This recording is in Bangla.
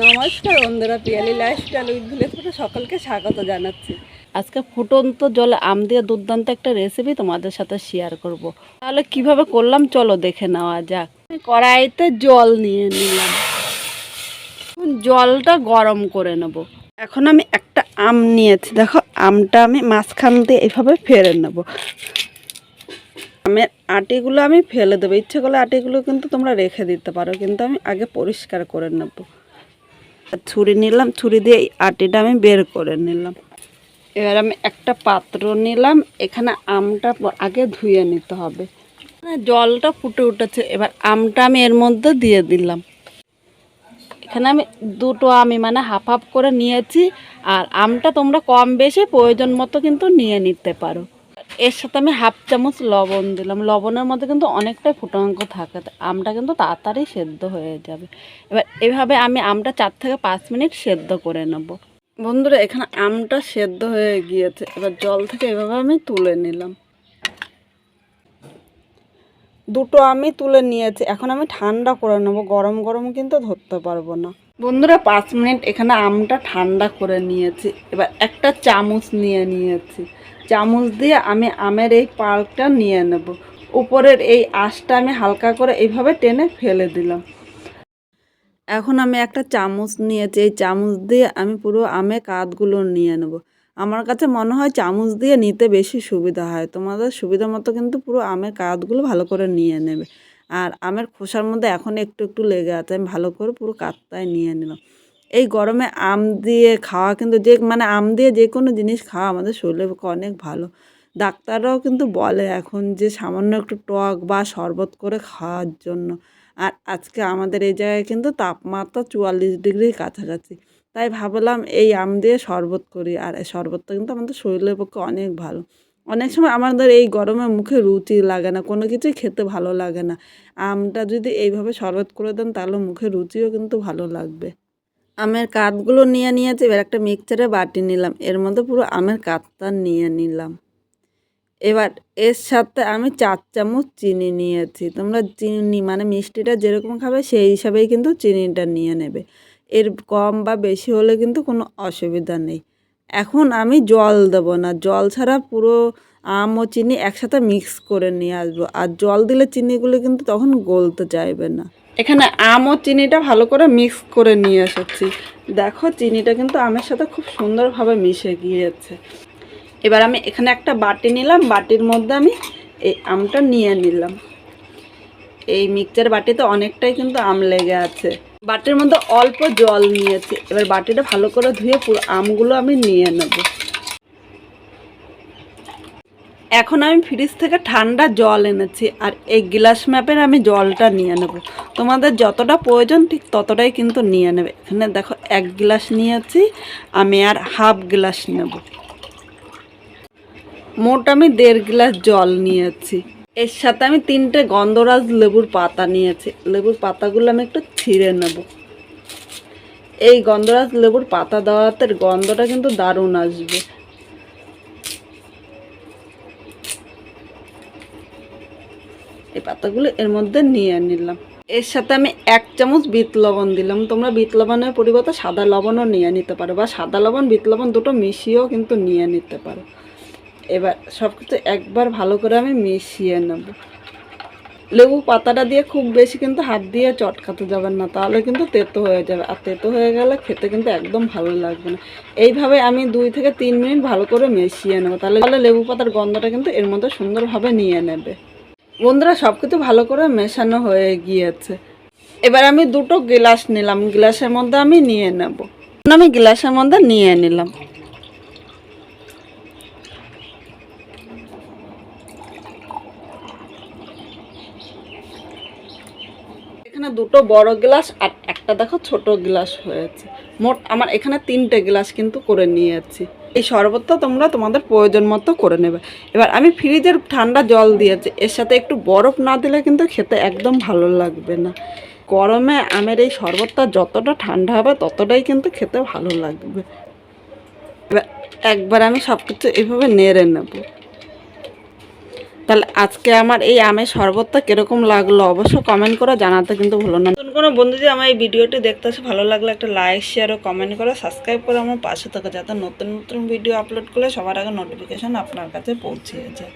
নমস্কার বন্ধুরা, পিয়ালি লাইফস্টাইল উইথ ভিলেজপুরে সকলকে স্বাগত জানাচ্ছি। আজকে ফুটন্ত জলে আম দিয়ে দুর্দান্ত একটা রেসিপি তোমাদের সাথে শেয়ার করব। তাহলে কীভাবে করলাম চলো দেখে নেওয়া যাক। কড়াইতে জল নিয়ে নিলাম। জলটা গরম করে নেব। এখন আমি একটা আম নিয়েছি। দেখো, আমটা আমি মাঝখান দিয়ে এভাবে ফেলে নেব। আমের আটিগুলো আমি ফেলে দেবো। ইচ্ছে করলে আটিগুলো কিন্তু তোমরা রেখে দিতে পারো, কিন্তু আমি আগে পরিষ্কার করে নেব। ছুরি নিলাম, ছুরি দিয়ে আটিটা আমি বের করে নিলাম। এবার আমি একটা পাত্র নিলাম, এখানে আমটা আগে ধুয়ে নিতে হবে। জলটা ফুটে উঠেছে, এবার আমটা আমি এর মধ্যে দিয়ে দিলাম। এখানে আমি দুটো আমি মানে হাফ হাফ করে নিয়েছি, আর আমটা তোমরা কম বেশি প্রয়োজন মতো কিন্তু নিয়ে নিতে পারো। এর সাথে আমি হাফ চামচ লবণ দিলাম। লবণের মধ্যে কিন্তু অনেকটাই ফুটাঙ্ক থাকে আমটা কিন্তু তাড়াতাড়ি সেদ্ধ হয়ে যাবে। এবার এভাবে আমি আমটা চার থেকে পাঁচ মিনিট সেদ্ধ করে নেব। বন্ধুরা, এখানে আমটা সেদ্ধ হয়ে গিয়েছে। এবার জল থেকে এভাবে আমি তুলে নিলাম। দুটো আমি তুলে নিয়েছি। এখন আমি ঠান্ডা করে নেব। গরম গরম কিন্তু ধরতে পারব না। বন্ধুরা, পাঁচ মিনিট এখানে আমটা ঠান্ডা করে নিয়েছি। এবার একটা চামচ নিয়ে নিয়েছি। চামচ দিয়ে আমি আমের এই পাল্পটা নিয়ে নেব। উপরের এই আঁশটা আমি হালকা করে এইভাবে টেনে ফেলে দিলাম। এখন আমি একটা চামচ নিয়েছি। এই চামচ দিয়ে আমি পুরো আমে কাঁধগুলো নিয়ে নেব। আমার কাছে মনে হয় চামচ দিয়ে নিতে বেশি সুবিধা হয়। তোমাদের সুবিধা মতো কিন্তু পুরো আমের কাঁধগুলো ভালো করে নিয়ে নেবে। আর আমের খোসার মধ্যে এখন একটু একটু লেগে আছে। আমি ভালো করে পুরো কাতটায় নিয়ে নিলাম। এই গরমে আম দিয়ে খাওয়া কিন্তু যে মানে আম দিয়ে যে কোনো জিনিস খাওয়া আমাদের শরীরের পক্ষে অনেক ভালো। ডাক্তাররাও কিন্তু বলে এখন যে, সামান্য একটু টক বা শরবত করে খাওয়ার জন্য। আর আজকে আমাদের এই জায়গায় কিন্তু তাপমাত্রা চুয়াল্লিশ ডিগ্রির কাছাকাছি। তাই ভাবলাম এই আম দিয়ে শরবত করি। আর এই শরবতটা কিন্তু আমাদের শরীরের পক্ষে অনেক ভালো। অনেক সময় আমাদের এই গরমে মুখে রুচি লাগে না, কোনো কিছুই খেতে ভালো লাগে না। আমটা যদি এইভাবে শরবত করে দেন, তাহলে মুখে রুচিও কিন্তু ভালো লাগবে। আমের কাঠগুলো নিয়ে নিয়েছি, এবার একটা মিক্সচারে বাটি নিলাম, এর মধ্যে পুরো আমের কাঠটা নিয়ে নিলাম। এবার এর সাথে আমি চার চামচ চিনি নিয়েছি, তোমরা চিনি মানে মিষ্টিটা যেরকম খাবে, সেই হিসাবেই কিন্তু চিনিটা নিয়ে নেবে। এর কম বা বেশি হলে কিন্তু কোনো অসুবিধা নেই। এখন আমি জল দেব না। জল ছাড়া পুরো আম ও চিনি একসাথে মিক্স করে নিয়ে আসব। আর জল দিলে চিনিগুলো কিন্তু তখন গলতে চাইবে না। এখানে আম ও চিনিটা ভালো করে মিক্স করে নিয়ে এসেছি। দেখো চিনিটা কিন্তু আমের সাথে খুব সুন্দরভাবে মিশে গিয়েছে। এবার আমি এখানে একটা বাটি নিলাম। বাটির মধ্যে আমি এই আমটা নিয়ে নিলাম। এই মিক্সচার বাটিতে অনেকটাই কিন্তু আম লেগে আছে। বাটির মধ্যে অল্প জল নিয়েছি। এবার বাটিটা ভালো করে ধুয়ে পুরো আমগুলো আমি নিয়ে নেব। এখন আমি ফ্রিজ থেকে ঠান্ডা জল এনেছি আর এই গ্লাস ম্যাপের আমি জলটা নিয়ে নেব। তোমাদের যতটা প্রয়োজন ঠিক ততটাই কিন্তু নিয়ে নেবে। এখানে দেখো এক গ্লাস নিয়েছি, আমি আর হাফ গ্লাস নেব। মোট আমি দেড় গ্লাস জল নিয়েছি। এর সাথে আমি তিনটে গন্ধরাজ লেবুর পাতা নিয়েছি। লেবুর পাতাগুলো আমি একটু ছিঁড়ে নেব। এই গন্ধরাজ লেবুর পাতা দেওয়াতে গন্ধটা কিন্তু দারুণ আসবে। এই পাতাগুলো এর মধ্যে নিয়ে নিলাম। এর সাথে আমি এক চামচ বিট লবণ দিলাম। তোমরা বিট লবণের পরিবর্তে সাদা লবণও নিয়ে নিতে পারো বা সাদা লবণ, বিট লবণ দুটো মিশিয়েও কিন্তু নিয়ে নিতে পারো। এবার সব কিছু একবার ভালো করে আমি মিশিয়ে নেব। লেবু পাতাটা দিয়ে খুব বেশি কিন্তু হাত দিয়ে চটকাতে যাবেন না, তাহলে কিন্তু তেতো হয়ে যাবে। আর তেতো হয়ে গেলে খেতে কিন্তু একদম ভালো লাগবে না। এইভাবে আমি দুই থেকে তিন মিনিট ভালো করে মিশিয়ে নেব, তাহলে তাহলে লেবু পাতার গন্ধটা কিন্তু এর মধ্যে সুন্দরভাবে নিয়ে নেবে। বন্ধুরা সব কিছু ভালো করে মেশানো হয়ে গিয়েছে। এবার আমি দুটো গ্লাস নিলাম, গ্লাসের মধ্যে আমি নিয়ে নেব। আমি গ্লাসের মধ্যে নিয়ে নিলাম। এখানে দুটো বড় গ্লাস আর একটা দেখো ছোট গ্লাস হয়েছে। মোট আমার এখানে তিনটে গ্লাস কিন্তু করে নিয়েছি। এই শরবতটা তোমরা তোমাদের প্রয়োজন মতো করে নেবে। এবার আমি ফ্রিজের ঠান্ডা জল দিয়েছি। এর সাথে একটু বরফ না দিলে কিন্তু খেতে একদম ভালো লাগবে না। গরমে আমের এই শরবতটা যতটা ঠান্ডা হবে ততটাই কিন্তু খেতে ভালো লাগবে। এবার একবার আমি সব কিছু এভাবে নেড়ে নেব। তাহলে আজকে আমার এই আমের শরবতটা কীরকম লাগল? অবশ্য কমেন্ট করে জানাতে কিন্তু ভুলো না। নতুন কোনো বন্ধু যদি আমার এই ভিডিওটি দেখতে আসে, ভালো লাগলে একটা লাইক শেয়ার ও কমেন্ট করে। সাবস্ক্রাইব করে আমার পাশে থাকে যাতে নতুন নতুন ভিডিও আপলোড করলে সবার আগে নোটিফিকেশন আপনার কাছে পৌঁছে যায়।